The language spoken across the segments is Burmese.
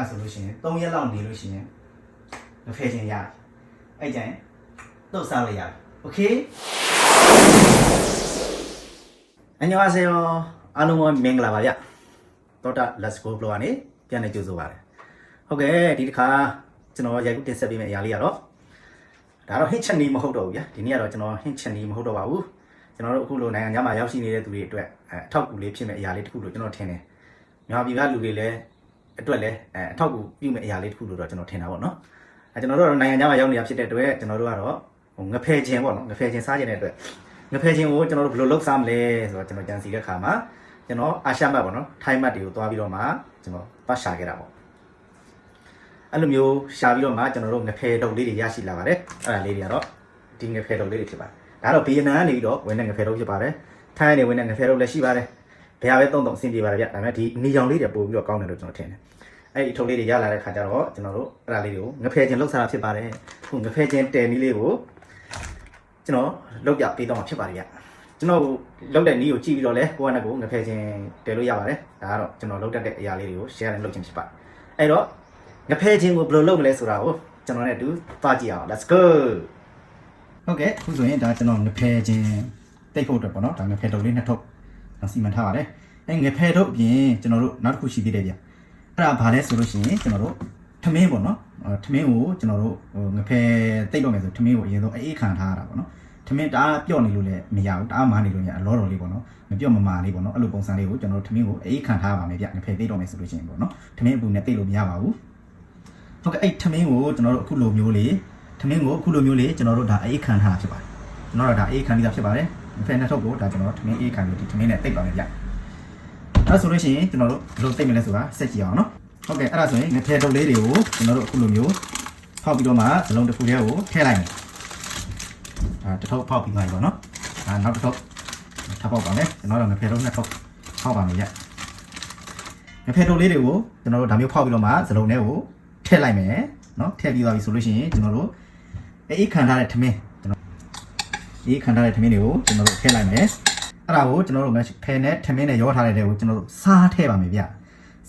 အဲ့ဆိုလို့ရှိရင်3ရက်လောက်နေလို့ရှိရင်ငဖယ်ခြင်းရတယ်အဲ့ကြရင်တုတ်စားလို့ရတယ်โอเคအညောအစေယောအားလုံးပဲမင်္ဂလာပါဗျတော်တာ let's go flow ကနေပြန်နေကြိုဆိုပါရစေဟုတ်ကဲ့ဒီတစ်ခါကျွန်တော်ရိုက်ကူးတင်ဆက်ပေးမယ့်အရာလေးကတော့ဒါတော့ hint ချက်နီးမဟုတ်တော့ဘူးဗျဒီနေ့ကတော့ကျွန်တော် hint ချက်နီးမဟုတ်တော့ပါဘူးကျွန်တော်တို့အခုလိုနိုင်ငံခြားမှာရောက်ရှိနေတဲ့သူတွေအတွက်အဲအထောက်အကူလေးဖြစ်မယ့်အရာလေးတစ်ခုလို့ကျွန်တော်ထင်တယ်မြန်မာပြည်ကလူတွေလည်း အတွက်လည်းအဲအထောက်အကူပြုမယ့်အရာလေးတစ်ခုလို့တော့ကျွန်တော်ထင်တာပေါ့နော်အဲကျွန်တော်တို့ကတော့နိုင်ငံခြားမှာရောက်နေတာဖြစ်တဲ့အတွက်ကျွန်တော်တို့ကတော့ဟိုငဖယ်ခြင်းပေါ့နော်ငဖယ်ခြင်းစားခြင်းတဲ့အတွက်ငဖယ်ခြင်းကိုကျွန်တော်တို့ဘယ်လိုလုပ်စားမလဲဆိုတော့ကျွန်တော်ကြံစီတဲ့အခါမှာကျွန်တော်အာရှမတ်ပေါ့နော်ထိုင်းမတ်တွေကိုသွားပြီးတော့မှကျွန်တော်ပတ်ရှာခဲ့တာပေါ့အဲ့လိုမျိုးရှာပြီးတော့မှကျွန်တော်တို့ငဖယ်တုပ်လေးတွေရရှိလာပါတယ်အဲ့ဒါလေးတွေကတော့ဒီငဖယ်တုပ်လေးတွေဖြစ်ပါတယ်ဒါတော့ဗီယက်နမ်ကနေပြီးတော့ဝင်တဲ့ငဖယ်တုပ်ဖြစ်ပါတယ်ထိုင်းကနေဝင်တဲ့ငဖယ်တုပ်လည်းရှိပါတယ် ဘယ်ဟာပဲတုံးတုံအဆင်ပြေပါတယ်ဗျဒါပေမဲ့ဒီအနီရောင်လေးတွေပို့ပြီးတော့ကောင်းတယ်လို့ကျွန်တော်ထင်တယ်အဲ့ဒီအထုပ်လေးတွေရလာတဲ့ခါကျတော့ကျွန်တော်တို့အဲ့ဒါလေးတွေကိုငဖယ်ချင်းလောက်စားတာဖြစ်ပါတယ်ခုငဖယ်ချင်းတဲနည်းလေးကိုကျွန်တော်လောက်ပြပေးတော့မှာဖြစ်ပါတယ်ဗျကျွန်တော်လောက်တဲ့နည်းကိုကြည့်ပြီးတော့လဲကိုယ့်အနေကိုငဖယ်ချင်းတဲလို့ရပါတယ်ဒါကတော့ကျွန်တော်လောက်တတ်တဲ့အရာလေးတွေကို share လုပ်ခြင်းဖြစ်ပါတယ်အဲ့တော့ငဖဲချင်းကိုဘယ်လိုလုပ်မလဲဆိုတာကိုကျွန်တော်နဲ့အတူသွားကြည့်အောင် let's go ဟုတ်ကဲ့အခုဆိုရင်ဒါကျွန်တော်ငဖဲချင်းတိတ်ဖို့အတွက်ပေါ့နော်ဒါငဖဲတုပ်လေးနှစ်ထုပ်တော့ စီမံထားပါတယ်အဲငဖဲတုပ်အပြင်ကျွန်တော်တို့နောက်တစ်ခုရှိသေးတယ်ဗျအဲ့ဒါဘာလဲဆိုလို့ရှိရင်ကျွန်တော်တို့ထမင်းပေါ့နော်အဲထမင်းကိုကျွန်တော်တို့ဟိုငဖဲတိတ်တော့မယ်ဆိုထမင်းကိုအရင်ဆုံးအေးခံထားရတာပေါ့နော်ထမင်းတအားပြော့နေလို့လည်းမရဘူးတအားမာနေလို့ရအလောတော်လေးပေါ့နော်မပြော့မမာလေးပေါ့နော်အဲ့လိုပုံစံလေးကိုကျွန်တော်တို့ထမင်းကိုအေးခံထားပါမယ်ဗျငဖဲတိတ်တော့မယ်ဆိုလို့ရှိရင်ပေါ့နော်ထမင်းအပူနဲ့တိတ်လို့မရပါဘူးဟုတ်ကဲ့အဲ့ထမင်းကိုကျွန်တော်တို့အခုလိုမျိုးလေးထမင်းကိုအခုလိုမျိုးလေးကျွန်တော်တို့ဒါအေးခံထားတာဖြစ်ပါတယ်ကျွန်တော်တို့ဒါအေးခံပြီးသားဖြစ်ပါတယ် ဖဲနှစ်ထုပ်ကိုဒါကျွန်တော်ထမင်းအေးခံလို့ဒီထမင်းနဲ့တိတ်ပါမယ်ဗျအဲ့ဆိုလို့ရှိရင်ကျွန်တော်တို့ဘယ်လိုတိတ်မလဲဆိုတာဆက်ကြည့်အောင်နော်ဟုတ်ကဲ့အဲ့ဒါဆိုရင်ငထဲတုပ်လေးတွေကိုကျွန်တော်တို့အခုလိုမျိုးဖောက်ပြီးတော့မှဇလုံးတစ်ခုတည်းကိုထည့်လိုက်မယ်ဒါတစ်ထုပ်ဖောက်ပြီးသွားပြီပေါ့နော်ဒါနောက်တစ်ထုပ်ထပ်ပေါက်ပါမယ်ကျွန်တော်တို့ငထဲတုပ်နှစ်ထုပ်ဖောက်ပါမယ်ဗျငထဲတုပ်လေးတွေကိုကျွန်တော်တို့ဒါမျိုးဖောက်ပြီးတော့မှဇလုံးထဲကိုထည့်လိုက်မယ်နော်ထည့်ပြီးသွားပြီဆိုလို့ရှိရင်ကျွန်တော်တို့အေးခံထားတဲ့ထမင်း ရေးခံထားတဲ့ထမင်းတွေကိုကျွန်တော်တို့ထည့်လိုက်မယ်အဲ့ဒါကိုကျွန်တော်တို့ဖယ်နဲ့ထမင်းနဲ့ရောထားတဲ့တဲ့ကိုကျွန်တော်တို့စားထည့်ပါမယ်ဗျ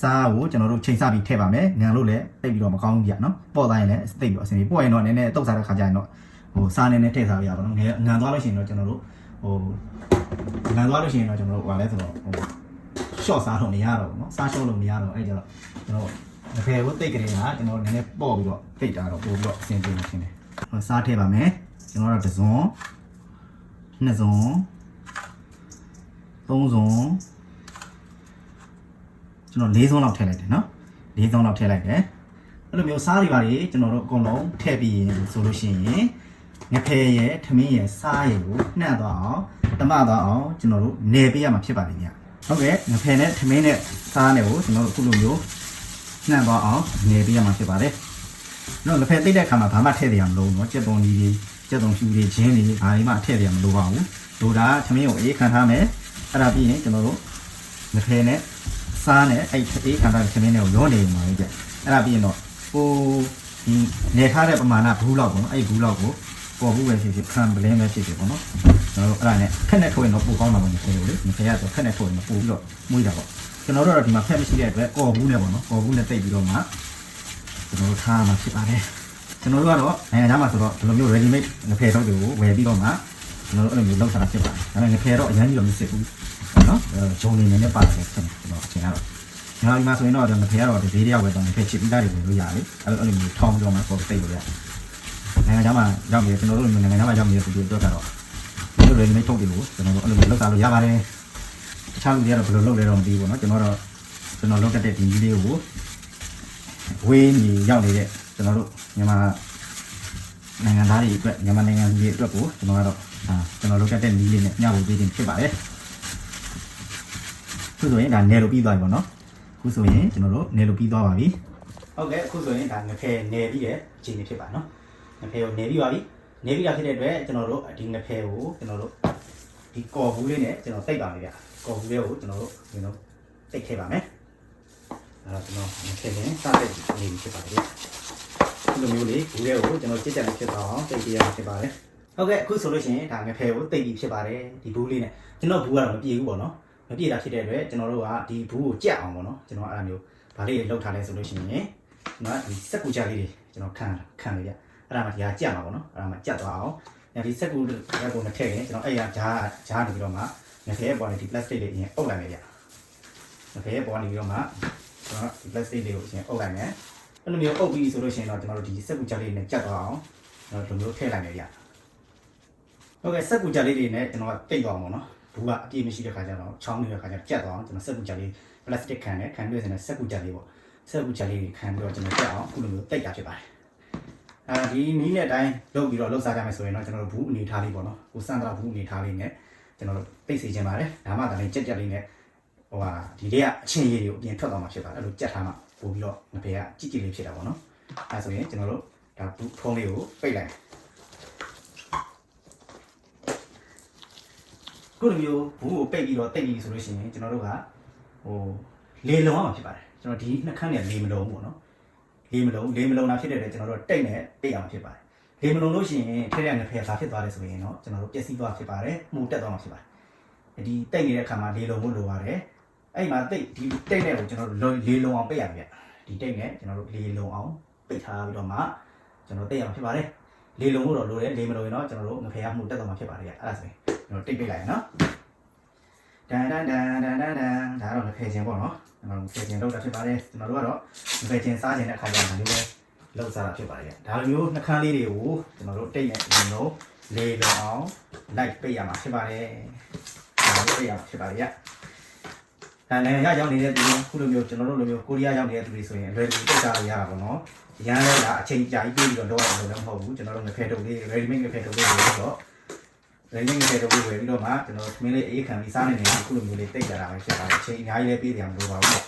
စားကိုကျွန်တော်တို့ချိန်ဆပြီးထည့်ပါမယ်ငံလို့လည်းတိတ်ပြီးတော့မကောင်းဘူးဗျနော်ပေါ့တိုင်းလည်းတိတ်ပြီးတော့အဆင်ပြေပေါ့ရင်တော့နည်းနည်းတုတ်စားတဲ့ခါကျရင်တော့ဟိုစားနေနေထည့်စားပြရပါတော့ငံငံသွားလို့ရှိရင်တော့ကျွန်တော်တို့ဟိုငံသွားလို့ရှိရင်တော့ကျွန်တော်တို့ဟိုလဲဆိုတော့ဟိုရှော့စားတော့မရတော့ဘူးနော်စားရှော့လို့မရတော့အဲ့ကျတော့ကျွန်တော်တကယ်ကိုတိတ်ကြရင်ကကျွန်တော်နည်းနည်းပေါ့ပြီးတော့တိတ်တာတော့ပို့ပြီးတော့အဆင်ပြေနေရှင်တယ်စားထည့်ပါမယ်ကျွန်တော်တို့ဒဇွန် နှစ်စုံသုံးစုံကျွန်တော်လေးစုံလောက်ထည့်လိုက်တယ်နော်လေးစုံလောက်ထည့်လိုက်တယ်အဲ့လိုမျိုးစားတွေပါလေကျွန်တော်တို့အကုန်လုံးထည့်ပြီးရင်ဆိုလို့ရှိရင်ငဖယ်ရဲ့ထမင်းရဲ့စားရဲ့ကိုနှံ့သွားအောင်တမသွားအောင်ကျွန်တော်တို့နေပေးရမှာဖြစ်ပါတယ်ညဟုတ်ကဲ့ငဖယ်နဲ့ထမင်းနဲ့စားနဲ့ကိုကျွန်တော်တို့အခုလိုမျိုးနှံ့သွားအောင်နေပေးရမှာဖြစ်ပါတယ်။နော်လက်ဖက်သိတဲ့အခါမှာဘာမှထည့်ရမလို့နော်ကြက်သွန်ကြီးကြီး ကြက်သွန်ဖြူတွေဂျင်းတွေဘာတွေမှထည့်ရမလို့ပါဘူး။တို့ဒါသမင်းကိုအေးခံထားမယ်။အဲ့ဒါပြီးရင်ကျွန်တော်တို့လက်ဖက်နဲ့စားနဲ့အဲ့အေးခံထားတဲ့သမင်းတွေကိုရောနေမှာလေကြ။အဲ့ဒါပြီးရင်တော့ဟိုဒီနေထားတဲ့ပမာဏဘူးလောက်ပေါ့နော်အဲ့ဘူးလောက်ကိုပေါ်ဘူးပဲဖြစ်ဖြစ်ခံပလင်းပဲဖြစ်ဖြစ်ပေါ့နော်။ကျွန်တော်တို့အဲ့ဒါနဲ့ခက်နဲ့ထိုးရင်တော့ပိုကောင်းတာပေါ့ဒီခေတ်ကိုလေ။ဒီခေတ်ကတော့ခက်နဲ့ထိုးရင်တော့ပိုပြီးတော့မွေးတာပေါ့။ကျွန်တော်တို့ကတော့ဒီမှာဖက်မရှိတဲ့အတွက်ကော်ဘူးနဲ့ပေါ့နော်ကော်ဘူးနဲ့တိတ်ပြီးတော့မှကျွန်တော်တို့ထားမှာဖြစ်ပါတယ် ကျွန်တော်တို့ကတော့နိုင်ငံခြားမှာဆိုတော့ဒီလိုမျိုး ready made ငဖယ်တော့တွေကိုဝယ်ပြီးတော့မှကျွန်တော်တို့အဲ့လိုမျိုးလောက်ထားတာဖြစ်ပါတယ်ဒါပေမဲ့ငဖယ်တော့အရင်ကြီးတော့မစစ်ဘူးနော်ဂျုံနေနေနဲ့ပါတယ်ကျွန်တော်အချိန်ကတော့ကျွန်တော်ဒီမှာဆိုရင်တော့ငဖယ်ကတော့ဒီဘေးတယောက်ပဲတော့ငဖယ်ချစ်ပြီးသားတွေဝင်လို့ရတယ်အဲ့လိုအဲ့လိုမျိုးထောင်းပြီးတော့မှကော်တိတ်လို့ရတယ်နိုင်ငံခြားမှာရောက်ပြီးကျွန်တော်တို့နိုင်ငံခြားမှာရောက်နေတဲ့သူတွေအတွက်ကတော့ဒီလို ready made ထုတ်တယ်လို့ကျွန်တော်တို့အဲ့လိုမျိုးလောက်ထားလို့ရပါတယ်တခြားလူတွေကတော့ဘယ်လိုလုပ်လဲတော့မသိဘူးပေါ့နော်ကျွန်တော်တော့ကျွန်တော်လုပ်တတ်တဲ့ဒီနည်းလေးကိုဝေးနေရောက်နေတဲ့ ကျွန်တော်တို့မြန်မာနိုင်ငံသားတွေအတွက်မြန်မာနိုင်ငံတွေအတွက်ကိုကျွန်တော်ကတော့အာကျွန်တော်လုပ်တတ်တဲ့နည်းလေးနဲ့ညှဖို့ပေးခြင်းဖြစ်ပါတယ်ခုဆိုရင်ဒါနယ်လို့ပြီးသွားပြီပေါ့နော်ခုဆိုရင်ကျွန်တော်တို့နယ်လို့ပြီးသွားပါပြီဟုတ်ကဲ့အခုဆိုရင်ဒါငဖယ်နယ်ပြီးတဲ့အခြေအနေဖြစ်ပါနော်ငဖယ်ကိုနယ်ပြီးပါပြီနယ်ပြီးတာဖြစ်တဲ့အတွက်ကျွန်တော်တို့ဒီငဖယ်ကိုကျွန်တော်တို့ဒီကော်ဘူးလေးနဲ့ကျွန်တော်တိတ်ပါမယ်ဗျကော်ဘူးလေးကိုကျွန်တော်တို့ဒီလိုတိတ်ထည့်ပါမယ်အဲ့တော့ကျွန်တော်မထည့်ရင်စတဲ့နေပြီဖြစ်ပါတယ် ဒီလိုမျိုးလေးဘူးလေးကိုကျွန်တော်ကြည့်ကြတယ်ဖြစ်သွားအောင်တိတ်ပြရမှာဖြစ်ပါတယ်ဟုတ်ကဲ့အခုဆိုလို့ရှိရင်ဒါငဖယ်ကိုတိတ်ပြီးဖြစ်ပါတယ်ဒီဘူးလေးနဲ့ကျွန်တော်ဘူးကတော့မပြေဘူးပေါ့နော်မပြေတာဖြစ်တဲ့အတွက်ကျွန်တော်တို့ကဒီဘူးကိုကြက်အောင်ပေါ့နော်ကျွန်တော်အဲ့လိုမျိုးဗာလေးတွေလောက်ထားလဲဆိုလို့ရှိရင်နော်ဒီစက်ကူကြလေးတွေကျွန်တော်ခံခံလေဗျအဲ့ဒါမှဒီဟာကြက်မှာပေါ့နော်အဲ့ဒါမှကြက်သွားအောင်ဒီစက်ကူကကိုမထည့်ရင်ကျွန်တော်အဲ့ရဂျားဂျားနေပြီးတော့မှငဖဲပေါ်နေဒီ plastic လေးအရင်အုပ်လိုက်မယ်ဗျငဖဲပေါ်နေပြီးတော့မှကျွန်တော်ဒီ plastic လေးကိုအရင်အုပ်လိုက်မယ် အဲ့လိုမျိုးအုပ်ပြီးဆိုလို့ရှိရင်တော့ကျွန်တော်တို့ဒီစက်ကူကြလေးနဲ့ကြက်သွားအောင်ကျွန်တော်ဒီလိုမျိုးထည့်လိုက်မယ်ဗျဟုတ်ကဲ့စက်ကူကြလေးတွေနဲ့ကျွန်တော်တိတ်သွားအောင်ပေါ့နော်ဘူးကအပြည့်မရှိတဲ့ခါကျတော့ချောင်းနေတဲ့ခါကျကြက်သွားအောင်ကျွန်တော်စက်ကူကြလေး plastic ခံတယ်ခံပြီးရင်စက်ကူကြလေးပေါ့စက်ကူကြလေးတွေခံပြီးတော့ကျွန်တော်ကြက်အောင်အခုလိုမျိုးတိတ်တာဖြစ်ပါတယ်အဲဒီနီးနဲ့တိုင်းလုပ်ပြီးတော့လှုပ်စားကြမယ်ဆိုရင်တော့ကျွန်တော်တို့ဘူးအနေထားလေးပေါ့နော်ကိုစံတရာဘူးအနေထားလေးနဲ့ကျွန်တော်တို့တိတ်စေချင်ပါတယ်ဒါမှလည်းကြက်ကြက်လေးနဲ့ဟိုဟာဒီလေးကအချင်းရည်တွေကိုအပြင်ထွက်သွားမှာဖြစ်ပါတယ်အဲ့လိုကြက်ထားမှ ပို့ပြီးတော့ငပေကကြစ်ကြစ်လေးဖြစ်တာပေါ့နော်အဲဆိုရင်ကျွန်တော်တို့ဒါဘူးဖုံးလေးကိုပိတ်လိုက်ခုလိုမျိုးဘူးကိုပိတ်ပြီးတော့တိတ်ပြီးဆိုလို့ရှိရင်ကျွန်တော်တို့ကဟိုလေလုံအောင်ဖြစ်ပါတယ်ကျွန်တော်ဒီနှက်ခမ်းเนี่ยလေမလုံဘူးပေါ့နော်လေမလုံလေမလုံတာဖြစ်တဲ့အတွက်ကျွန်တော်တို့တိတ်နဲ့ပိတ်အောင်ဖြစ်ပါတယ်လေမလုံလို့ရှိရင်ထက်တဲ့ငဖယ်စာဖြစ်သွားတယ်ဆိုရင်တော့ကျွန်တော်တို့ပျက်စီးသွားဖြစ်ပါတယ်မှုတက်သွားမှာဖြစ်ပါတယ်ဒီတိတ်နေတဲ့အခါမှာလေလုံဖို့လိုပါတယ် အဲ့မှာတိတ်ဒီတိတ်နဲ့ကိုကျွန်တော်တို့လေလုံအောင်ပိတ်ရမယ်ဒီတိတ်နဲ့ကျွန်တော်တို့လေလုံအောင်ပိတ်ထားပြီးတော့မှကျွန်တော်တိတ်ရမှာဖြစ်ပါတယ်လေလုံဖို့တော့လိုတယ်လေမလုံရင်တော့ကျွန်တော်တို့ငဖယ်ကမှုတက်သွားမှာဖြစ်ပါတယ်အဲ့ဒါဆိုရင်ကျွန်တော်တိတ်ပိတ်လိုက်ရနော်တန်တန်တန်တန်တန်တန်ဒါတော့ငဖယ်ခြင်းပေါ့နော်ကျွန်တော်ငဖယ်ခြင်းလောက်တာဖြစ်ပါတယ်ကျွန်တော်တို့ကတော့ငဖယ်ခြင်းစားခြင်းတဲ့အခါကျတော့ဒီလိုပဲလောက်စားတာဖြစ်ပါတယ်ဒါလိုမျိုးနှခမ်းလေးတွေကိုကျွန်တော်တို့တိတ်နဲ့ဒီလိုလေးလုံးအောင်လိုက်ပိတ်ရမှာဖြစ်ပါတယ်ဒါလိုပိတ်ရမှာဖြစ်ပါတယ်ရအဲ နိုင်ငံရရောက်နေတဲ့သူခုလိုမျိုးကျွန်တော်တို့လိုမျိုးကိုရီးယားရောက်နေတဲ့သူတွေဆိုရင်အလွယ်တကူပိတ်စားလို့ရတာပေါ့နော်ရန်လဲကအချိန်ကြာကြီးပြီးတော့တော့လို့လည်းမဟုတ်ဘူးကျွန်တော်တို့ငဖယ်တုပ်လေး ready made ငဖယ်တုပ်လေးတွေဆိုတော့ training တွေတော့ဝယ်ပြီးတော့မှကျွန်တော်သမင်းလေးအေးခံပြီးစားနေနေအခုလိုမျိုးလေးတိတ်ကြတာပဲဖြစ်ပါတယ်အချိန်အများကြီးလေးပြေးကြမလို့ပါဘူး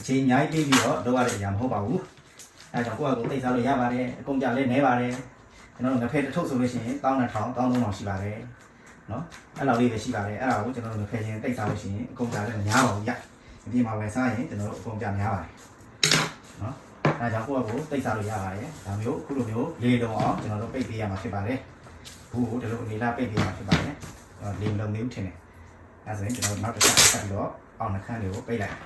အချိန်အများကြီးပြေးပြီးတော့တော့ရတဲ့အရာမဟုတ်ပါဘူးအဲဒါကြောင့်ကိုယ့်အကူတိတ်စားလို့ရပါတယ်အကုန်ကြလဲနေပါတယ်ကျွန်တော်ငဖဲတစ်ထုပ်ဆိုလို့ရှိရင်1000 1000 1300ရှိပါတယ် နော်အဲ့လောက်လေးပဲရှိပါတယ်အဲ့ဒါကိုကျွန်တော်ငဖဲရင်တိတ်စားလို့ရှိရင်အကုန်ကြလဲများပါဘူးရဒီပြင်မှာပဲစားရင်ကျွန်တော်တို့အကုန်ကြများပါတယ်နော်အဲဒါကြောင့်ကိုယ့်အကိုတိတ်စားလို့ရပါတယ်ဒါမျိုးခုလိုမျိုးလေလုံးအောင်ကျွန်တော်တို့ပိတ်ပေးရမှာဖြစ်ပါတယ်ဘူးကိုဒီလိုအနေလားပိတ်ပေးရမှာဖြစ်ပါတယ်အဲလေလုံးမျိုးထင်တယ်အဲဆိုရင်ကျွန်တော်နောက်တစ်ချက်ဆက်ပြီးတော့အောင်နှခမ်းတွေကိုပိတ်လိုက်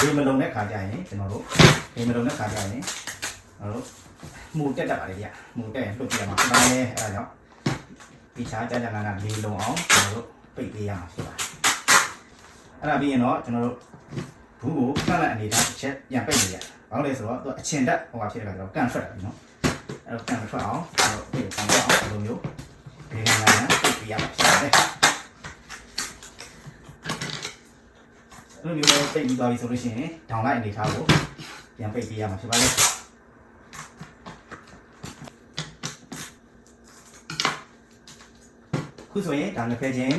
လေမလုံးတဲ့ခါကျရင်ကျွန်တော်တို့လေမလုံးတဲ့ခါကျရင်ကျွန်တော်တို့မူတက်တတ်ပါလေဗျမူတက်ရင်လွတ်ပြရမှာဖြစ်ပါတယ်အဲဒါကြောင့် ဒီချာကြာကြာနာနာလေလုံးအောင်ကျွန်တော်တို့ပိတ်ပေးရမှာဖြစ်ပါတယ်အဲ့ဒါပြီးရင်တော့ကျွန်တော်တို့ဘူးကိုကန့်လိုက်အနေထားတစ်ချက်ပြန်ပိတ်နေရ။ဘာလို့လဲဆိုတော့သူအချင်တက်ဟိုဟာဖြစ်တဲ့အခါကျတော့ကန့်ထွက်တယ်နော်။အဲတော့ကန့်မထွက်အောင်အဲတော့ဒီကန့်ထွက်အောင်ဒီလိုမျိုးဒီကံလာရင်ပိတ်ပြရမှာဖြစ်တယ်။အဲလိုမျိုးပဲပိတ်ပြီးသွားပြီဆိုလို့ရှိရင်ဒေါင်လိုက်အနေထားကိုပြန်ပိတ်ပြရမှာဖြစ်ပါလေ။ ခုဆိုရင်ဒါငဖဲချင်း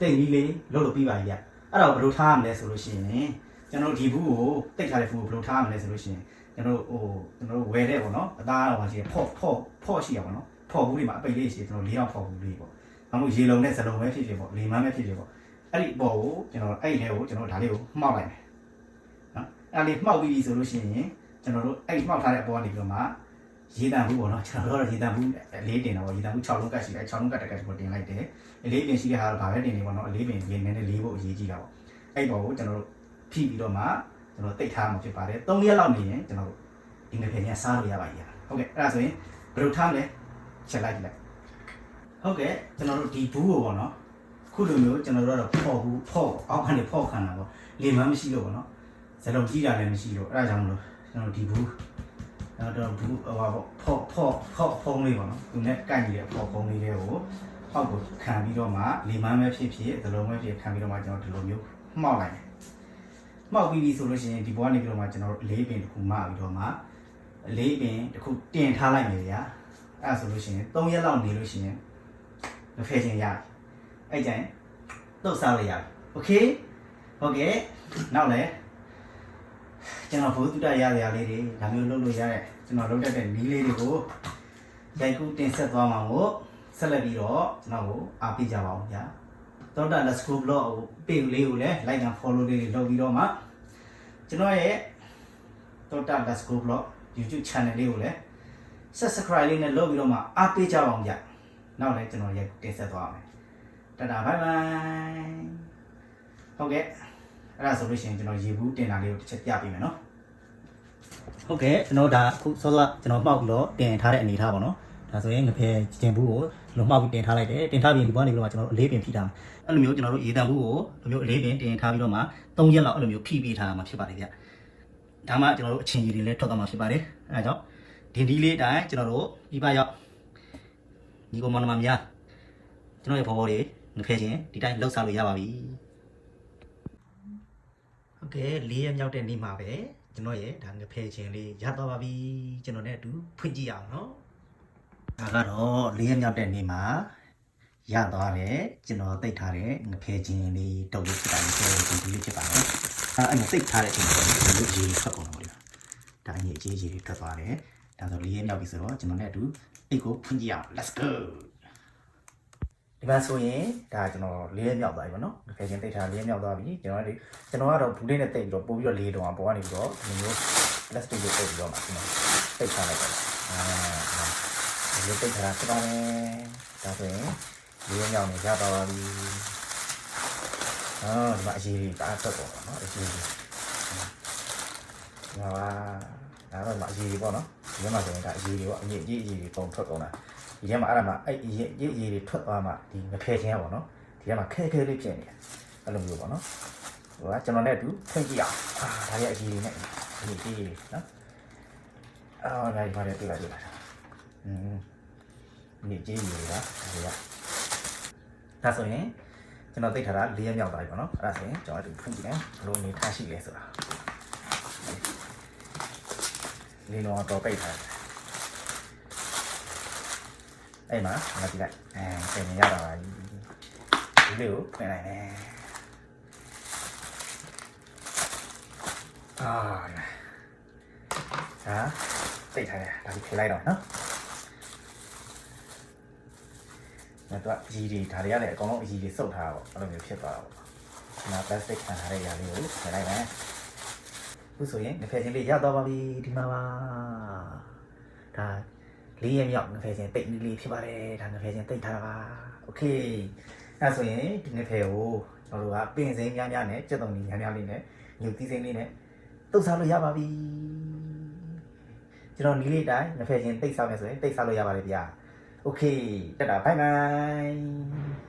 တိတ်ကြီးလေးလှုပ်လို့ပြီးပါပြီဗျ။အဲ့ဒါကိုဘယ်လိုထားရမလဲဆိုလို့ရှိရင်ကျွန်တော်တို့ဒီဘူးကိုတိတ်ထားတဲ့ဘူးကိုဘယ်လိုထားရမလဲဆိုလို့ရှိရင်ကျွန်တော်တို့ဟိုကျွန်တော်တို့ဝယ်တဲ့ပေါ့နော်အသားတော့ရှိဖော့ဖော့ဖော့ရှိရပါတော့ဖော့ဘူးတွေမှာအပိတ်လေးရှိကျွန်တော်လေးအောင်ဖော့ဘူးလေးပေါ့။ဘာလို့ရေလုံးနဲ့စလုံးပဲဖြစ်ဖြစ်ပေါ့လေမန်းပဲဖြစ်ဖြစ်ပေါ့။အဲ့ဒီပေါ်ကိုကျွန်တော်အဲ့ဒီလေးကိုကျွန်တော်ဒါလေးကိုမှောက်လိုက်မယ်။နော်။အဲ့လေးမှောက်ပြီးပြီဆိုလို့ရှိရင်ကျွန်တော်တို့အဲ့ဒီမှောက်ထားတဲ့အပေါ်ကနေပြီးတော့မှ ရေတံဘူးပေါ့နော်ကျွန်တော်တို့ကတော့ရေတံဘူးလေးတင်တာပေါ့ရေတံဘူး6လုံးကတ်ရှိတယ်6လုံးကတ်တက်ကတ်ကိုတင်လိုက်တယ်။အလေးပင်ရှိတဲ့ဟာတော့ဗာပဲတင်နေပေါ့နော်အလေးပင်ရေနည်းနည်းလေးဖို့အရေးကြီးတာပေါ့။အဲ့ပေါ်ကိုကျွန်တော်တို့ဖိပြီးတော့မှကျွန်တော်တိတ်ထားမှာဖြစ်ပါတယ်3ရက်လောက်နေရင်ကျွန်တော်ဒီငဖေညာစားလို့ရပါပြီဟုတ်ကဲ့အဲ့ဒါဆိုရင်ဘယ်လိုထားမလဲချက်လိုက်ကြည့်လိုက်ဟုတ်ကဲ့ကျွန်တော်တို့ဒီဘူးကိုပေါ့နော်ခုလိုမျိုးကျွန်တော်တို့ကတော့ဖော့ဘူးဖော့အောက်ကနေဖော့ခံတာပေါ့လေမန်းမရှိလို့ပေါ့နော်ဇလုံးကြီးတာလည်းမရှိလို့အဲ့ဒါကြောင့်မလို့ကျွန်တော်ဒီဘူး ကျွန်တော်ဘူးဟိုပါပေါ့ဖော့ဖော့ဖော့ဖုံးလေးပေါ့နော်သူနဲ့ကိုက်နေတဲ့ဖော့ဖုံးလေးတွေကိုအောက်ကိုခံပြီးတော့မှလေမန်းပဲဖြစ်ဖြစ်ဇလုံးပဲဖြစ်ခံပြီးတော့မှကျွန်တော်ဒီလိုမျိုးမှောက်လိုက်တယ် မှောက်ပြီးပြီဆိုလို့ရှိရင်ဒီဘောကနေပြီးတော့မှကျွန်တော်တို့လေးပင်တစ်ခုမှပြီးတော့မှလေးပင်တစ်ခုတင်ထားလိုက်မယ်ဗျာအဲ့ဒါဆိုလို့ရှိရင်3ရက်လောက်နေလို့ရှိရင်မဖယ်ခြင်းရတယ်အဲ့ကြရင်တုတ်စားလို့ရတယ်โอเคဟုတ်ကဲ့နောက်လဲ ကျွန်တော်ဘုသူတရရရလေးတွေဒါမျိုးလုပ်လို့ရတဲ့ကျွန်တော်လုပ်တတ်တဲ့နီးလေးတွေကိုရိုက်ကူးတင်ဆက်သွားမှာမို့ဆက်လက်ပြီးတော့ကျွန်တော်ကိုအားပေးကြပါအောင်ဗျာတော့တာ let's go blog ကို page လေးကိုလည်း like and follow လေးတွေလုပ်ပြီးတော့မှကျွန်တော်ရဲ့တော့တာ let's go blog YouTube channel လေးကိုလည်း subscribe လေးနဲ့လုပ်ပြီးတော့မှအားပေးကြပါအောင်ဗျနောက်လည်းကျွန်တော်ရဲ့တင်ဆက်သွားမယ်တတာ bye bye ဟုတ်ကဲ့ အဲ့ဒါဆိုလို့ရှိရင်ကျွန်တော်ရေဘူးတင်တာလေးကိုတစ်ချက်ပြပေးမယ်နော်ဟုတ်ကဲ့ကျွန်တော်ဒါအခုစောစောကျွန်တော်မှောက်ပြီးတော့တင်ထားတဲ့အနေထားပါနော်ဒါဆိုရင်ငဖယ်ကျင်ဘူးကိုလုံမှောက်ပြီးတင်ထားလိုက်တယ်တင်ထားပြီးဒီဘက်ကနေပြီးတော့ကျွန်တော်တို့အလေးပင်ဖိထားမယ်အဲ့လိုမျိုးကျွန်တော်တို့ရေတံဘူးကိုလိုမျိုးအလေးပင်တင်ထားပြီးတော့မှ3ရက်လောက်အဲ့လိုမျိုးဖိပေးထားမှာဖြစ်ပါတယ်ဗျဒါမှကျွန်တော်တို့အချင်းကြီးတွေလည်းထွက်သွားမှာဖြစ်ပါတယ်အဲဒါကြောင့်ဒီဒီလေးအတိုင်းကျွန်တော်တို့ဒီဘက်ရောက်ဒီကောင်မနမများကျွန်တော်ရဲ့ဘောဘောတွေငဖယ်ချင်းဒီတိုင်းလှုပ်ရှားလို့ရပါပြီ ဟုတ်ကဲ့လေးရက်မြောက်တဲ့နေ့မှာပဲကျွန်တော်ရဲ့ဒါငဖယ်ချင်းလေးရသွားပါပြီကျွန်တော်နဲ့အတူဖွင့်ကြည့်ရအောင်နော်ဒါကတော့လေးရက်မြောက်တဲ့နေ့မှာရသွားတယ်ကျွန်တော်တိတ်ထားတဲ့ငဖဲချင်းလေးတုပ်လေးဖြစ်တာလေးဆိုဒီလေးဖြစ်ပါတယ်အဲအဲ့ဒါတိတ်ထားတဲ့အချိန်မှာဒီလိုကြီးထွက်ကုန်တော့လေဒါအကြီးအကြီးကြီးတွေထွက်သွားတယ်ဒါဆိုလေးရက်မြောက်ပြီဆိုတော့ကျွန်တော်နဲ့အတူအိတ်ကိုဖွင့်ကြည့်အောင် let's go ဒီမှာဆိုရင်ဒါကျွန်တော်လေးရက်မြောက်သွားပြီပေါ့နော်ငဖဲချင်းတိတ်ထားလေးရက်မြောက်သွားပြီကျွန်တော်ကကျွန်တော်ကတော့ဘူးလေးနဲ့တိတ်ပြီးတော့ပို့ပြီးတော့လေးတုံးအောင်ပေါ်ကနေပြီးတော့ဒီမျိုး plastic ကိုတိတ်ပြီးတော့မှကျွန်တော်တိတ်ထားလိုက်တယ်အာဒီလိုပိတ်ထားတာဖြစ်ပါတယ်ဒါဆိုရင်လေးရက်မြောက်နေရပါပါပြီအော်ဒီမှာအရေးကြီးပါတော့တော့နော်အရေးကြီးဒီမှာပါဒါတော့ဒီမှာအရေးကြီးပေါ့နော်ဒီထဲမှာဆိုရင်ဒါအရေးကြီးပေါ့အရေးကြီးအရေးကြီးပုံထွက်ကုန်တာ ဒီထဲမှာအဲ့ဒါမှအဲ့အရေးအရေးကြီးထွက်သွားမှဒီမဖယ်ချင်းပေါ့နော်ဒီထဲမှာခဲခဲလေးဖြစ်နေတယ်အဲ့လိုမျိုးပေါ့နော်ဟိုကကျွန်တော်နဲ့အတူဖွင့်ကြည့်အောင်အာဒါရဲ့အရေးကြီးနဲ့အရေးကြီးနော်အော်ဒါဒီမှာတွေ့လိုက်တွေ့လိုက်อืมနေကြီးကြီးပါဒီကဒါဆိုရင်ကျွန်တော်သိထားတာ၄ရက်မြောက်သွားပြီပေါ့နော်အဲ့ဒါဆိုရင်ကျွန်တော်တို့ဖွင့်ကြည့်တယ်ဘယ်လိုနေထားရှိလဲဆိုတာလေးလုံးတော့ပိတ်ထားတယ် အဲ့မှာငါကြည့်လိုက်အဲပြင်ရတာပါဒီလေးကိုပြင်လိုက်မယ်အာဒါသိထားတယ်ဒါဒီဖြေလိုက်တော့နော်။ဒါတော့အကြီးတွေဒါတွေကလည်းအကောင်လုံးအကြီးတွေစုပ်ထားတာပေါ့အဲ့လိုမျိုးဖြစ်သွားတာပေါ့။ဒီမှာ plastic ခံထားတဲ့ຢာလေးကိုထည့်လိုက်မယ်။အခုဆိုရင်ငဖယ်ချင်းလေးရတော့ပါပြီဒီမှာပါ။ဒါ လေးရက်မြောက်ငဖယ်ချင်းတိတ်လေးလေးဖြစ်ပါတယ်ဒါငဖယ်ချင်းတိတ်ထားတာပါ။ Okay ။အဲဆိုရင်ဒီငဖယ်ကိုကျွန်တော်တို့ကပင်စိမ်းများများနဲ့ကြက်တုံကြီးများများလေးနဲ့ညူသီးစိမ်းလေးနဲ့တုပ်စားလို့ရပါပြီ။ကျွန်တော်နီးလေးတိုင်းငဖယ်ချင်းတိတ်စားမယ်ဆိုရင်တိတ်စားလို့ရပါတယ်ဗျာ။ Okay တက်တာဘိုင်ဘိုင်